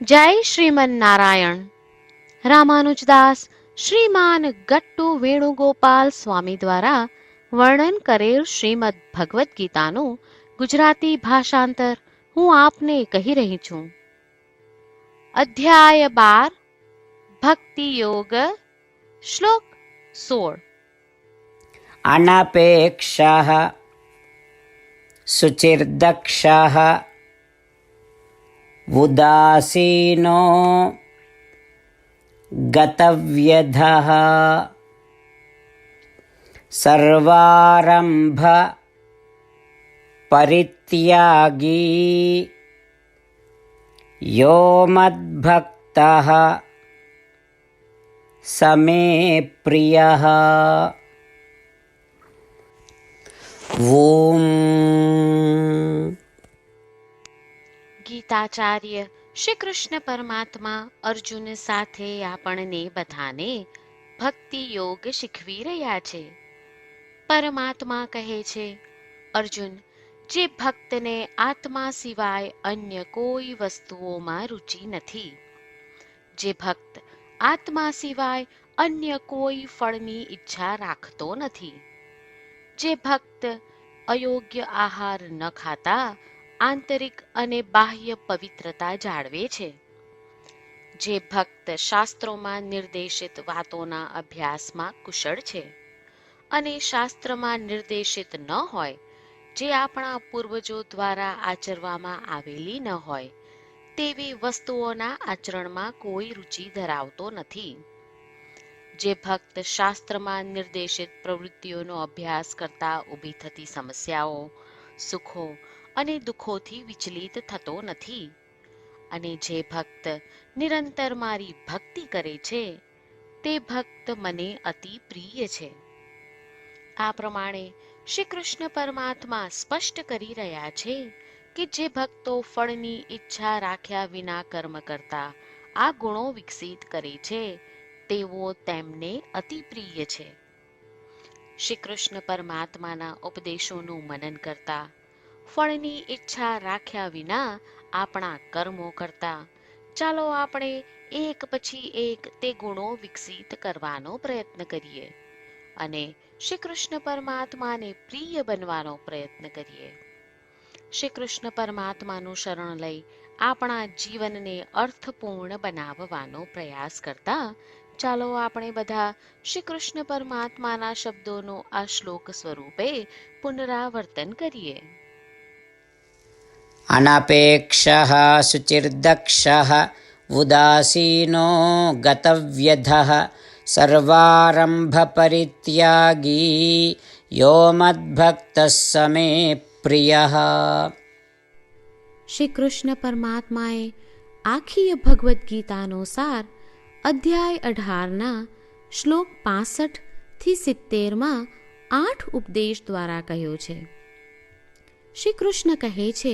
જય શ્રીમન નારાયણ રામાનુજદાસ શ્રીમાન ગટ્ટુ વેણુગોપાલ સ્વામી દ્વારા વર્ણન કરેલ શ્રીમદ ભગવદ્ ગીતાનું ગુજરાતી ભાષાંતર હું આપને કહી રહી છું. અધ્યાય બાર, ભક્તિ યોગ, શ્લોક સોળ. અનપેક્ષા, સુચિર્દક્ષ उदासीनो गतव्यधः सर्वारम्भ परित्यागी यो मद्भक्तः स मे प्रियः ॐ ગીતાચાર્ય શ્રી કૃષ્ણ પરમાત્મા અર્જુન સાથે આપણને બધાને ભક્તિ યોગ શીખવી રહ્યા છે. પરમાત્મા કહે છે, અર્જુન, જે ભક્તને આત્મા સિવાય અન્ય કોઈ વસ્તુઓમાં રુચિ નથી, જે ભક્ત આત્મા સિવાય અન્ય કોઈ ફળની ઈચ્છા રાખતો નથી, જે ભક્ત અયોગ્ય આહાર ન ખાતા આંતરિક અને બાહ્ય પવિત્રતા જાળવે છે. જે ભક્ત શાસ્ત્રોમાં નિર્દેશિત વાતોના અભ્યાસમાં કુશળ છે અને શાસ્ત્રમાં નિર્દેશિત ન હોય, જે આપણા પૂર્વજો દ્વારા આચરવામાં આવેલી ન હોય, તેવી વસ્તુઓના આચરણમાં કોઈ રુચિ ધરાવતો નથી. જે ભક્ત શાસ્ત્રમાં નિર્દેશિત પ્રવૃત્તિઓનો અભ્યાસ કરતા ઊભી થતી સમસ્યાઓ, સુખો અને દુઃખોથી વિચલિત થતો નથી. અને જે ભક્ત નિરંતર મારી ભક્તિ કરે છે, તે ભક્ત મને અતિ પ્રિય છે. આ પ્રમાણે શ્રી કૃષ્ણ પરમાત્મા સ્પષ્ટ કરી રહ્યા છે કે જે ભક્તો ફળની ઈચ્છા રાખ્યા વિના કર્મ કરતા આ ગુણો વિકસિત કરે છે, તેઓ તેમને અતિ પ્રિય છે. શ્રી કૃષ્ણ પરમાત્માના ઉપદેશોનું મનન કરતા ફળની ઈચ્છા રાખ્યા વિના આપણા કર્મો કરતા. ચાલો આપણે એક પછી એક તે ગુણો વિકસિત કરવાનો પ્રયત્ન કરીએ અને શ્રી કૃષ્ણ પરમાત્માને પ્રિય બનવાનો પ્રયત્ન કરીએ. શ્રી કૃષ્ણ પરમાત્માનું શરણ લઈ આપણા જીવનને અર્થપૂર્ણ બનાવવાનો પ્રયાસ કરતા ચાલો આપણે બધા શ્રી કૃષ્ણ પરમાત્માના શબ્દોનું આ શ્લોક સ્વરૂપે પુનરાવર્તન કરીએ. अनपेक्षः शुचिर्दक्षः उदासीनो गतव्यधः सर्वारम्भपरित्यागी यो मद्भक्तः स मे प्रियः શ્રી કૃષ્ણ પરમાત્માએ આખી ભગવદ્ ગીતાનો સાર અધ્યાય અઢારના શ્લોક પાસઠ થી સિત્તેરમાં આઠ ઉપદેશ દ્વારા કહ્યો છે શ્રી કૃષ્ણ કહે છે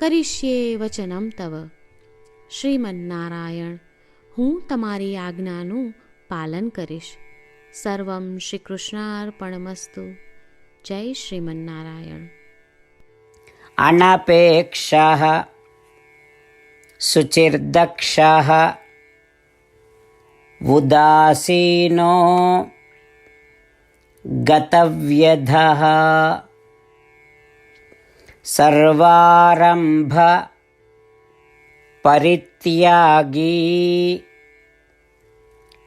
કરીશ્યે વચનમ તવ શ્રીમન્નારાયણ હું તમારી આજ્ઞાનું પાલન કરીશ સર્વમ શ્રી કૃષ્ણાર્પણમસ્તુ જય શ્રીમન્નારાયણ अनपेक्षः शुचिर्दक्षः उदासीनो गतव्यधः सर्वारम्भ परित्यागी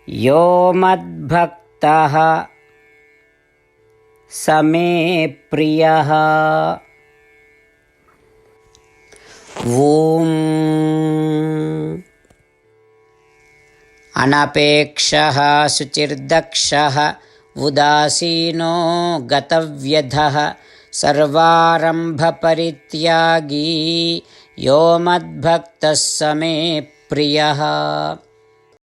यो मद्भक्तः स मे प्रियः ॐ अनपेक्षः शुचिर्दक्षः उदासीनो गतव्यधः सर्वारम्भपरित्यागी यो मद्भक्तः स मे प्रियः